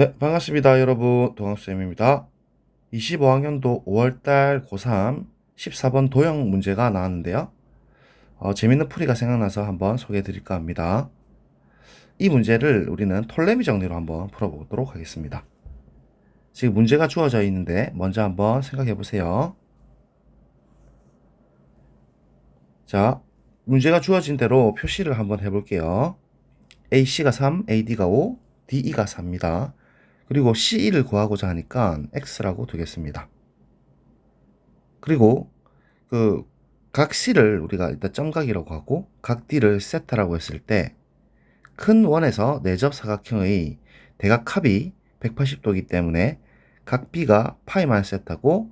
네, 반갑습니다, 여러분. 동학쌤입니다. 25학년도 5월달 고3 14번 도형 문제가 나왔는데요. 어, 재밌는 풀이가 생각나서 한번 소개해 드릴까 합니다. 이 문제를 우리는 톨레미 정리로 한번 풀어보도록 하겠습니다. 지금 문제가 주어져 있는데 먼저 한번 생각해 보세요. 자, 문제가 주어진 대로 표시를 한번 해볼게요. AC가 3, AD가 5, DE가 4입니다. 그리고 C1을 구하고자 하니까 X라고 두겠습니다. 그리고 그 각 C를 우리가 일단 점각이라고 하고 각 D를 세타라고 했을 때 큰 원에서 내접 사각형의 대각 합이 180도이기 때문에 각 B가 파이만 세타고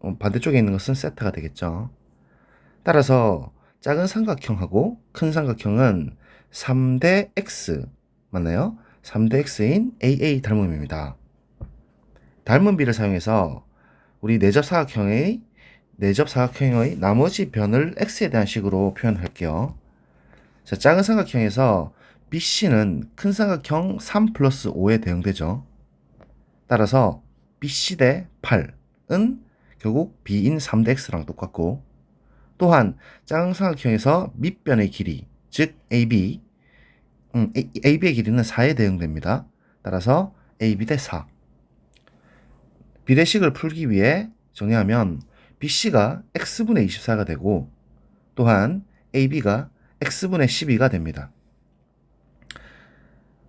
어, 반대쪽에 있는 것은 세타가 되겠죠. 따라서 작은 삼각형하고 큰 삼각형은 3대 X 맞나요? 3대 X인 AA 닮음입니다. 닮은 비를 사용해서 우리 내접 사각형의 내접 사각형의 나머지 변을 X에 대한 식으로 표현할게요. 자, 작은 삼각형에서 BC는 큰 삼각형 3 플러스 5에 대응되죠. 따라서 BC 대 8은 결국 B인 3대 X랑 똑같고 또한 작은 삼각형에서 밑변의 길이 즉 AB 음, AB의 길이는 4에 대응됩니다. 따라서 AB 대 4. 비례식을 풀기 위해 정리하면 BC가 X분의 24가 되고 또한 AB가 X분의 12가 됩니다.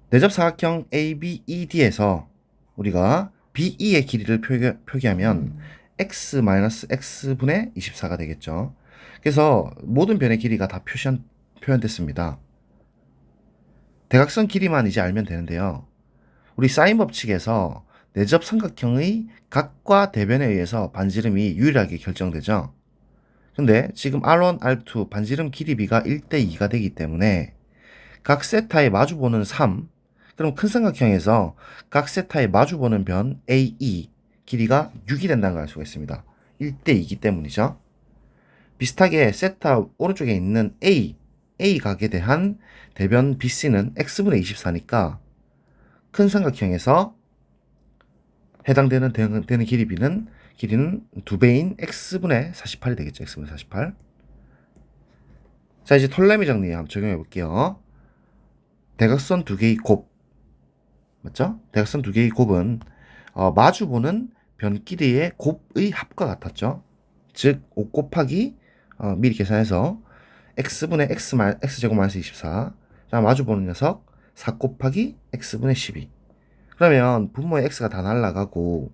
내접 사각형 ABED에서 우리가 BE의 길이를 표기, 표기하면 X-X분의 24가 되겠죠. 그래서 모든 변의 길이가 다 표시한, 표현됐습니다. 대각선 길이만 이제 알면 되는데요. 우리 사인 법칙에서 내접 삼각형의 각과 대변에 의해서 반지름이 유일하게 결정되죠. 근데 지금 R1, R2 반지름 길이 비가 1대 2가 되기 때문에 각 세타에 마주보는 3, 그럼 큰 삼각형에서 각 세타에 마주보는 변 AE 길이가 6이 된다는 걸 알 수가 있습니다. 1대 2이기 때문이죠. 비슷하게 세타 오른쪽에 있는 A, A 각에 대한 대변 BC는 X분의 24니까 큰 삼각형에서 해당되는 되는 길이 B는 길이는 두 배인 X분의 48이 되겠죠. X분의 48. 자, 이제 톨레미 정리 한번 적용해 볼게요. 대각선 두 개의 곱. 맞죠? 대각선 두 개의 곱은 어, 마주보는 변끼리의 곱의 합과 같았죠. 즉, 5 곱하기 어, 미리 계산해서 x분의 x 마, x제곱 마이너스 24. 자, 마주보는 녀석 4 곱하기 x분의 12. 그러면 분모의 x가 다 날라가고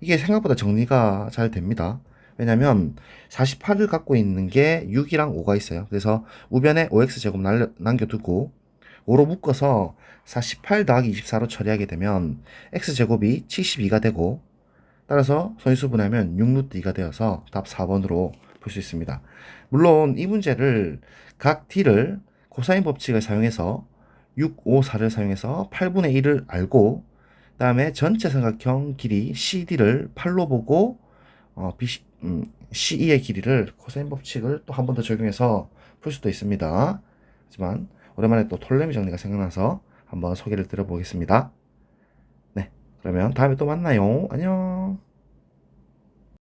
이게 생각보다 정리가 잘 됩니다. 왜냐면 48을 갖고 있는 게 6이랑 5가 있어요. 그래서 우변에 5x제곱 남겨두고 5로 묶어서 48 더하기 24로 처리하게 되면 x제곱이 72가 되고 따라서 선수 분하면 6루트 2가 되어서 답 4번으로 볼 수 있습니다. 물론 이 문제를 각 t를 코사인 법칙을 사용해서 6, 5, 4를 사용해서 8분의 1을 알고 그 다음에 전체 삼각형 길이 CD를 8로 보고 어, B, 음, CE의 길이를 코사인 법칙을 또 한 번 더 적용해서 풀 수도 있습니다. 하지만 오랜만에 또 톨레미 정리가 생각나서 한번 소개를 드려보겠습니다. 네, 그러면 다음에 또 만나요. 안녕.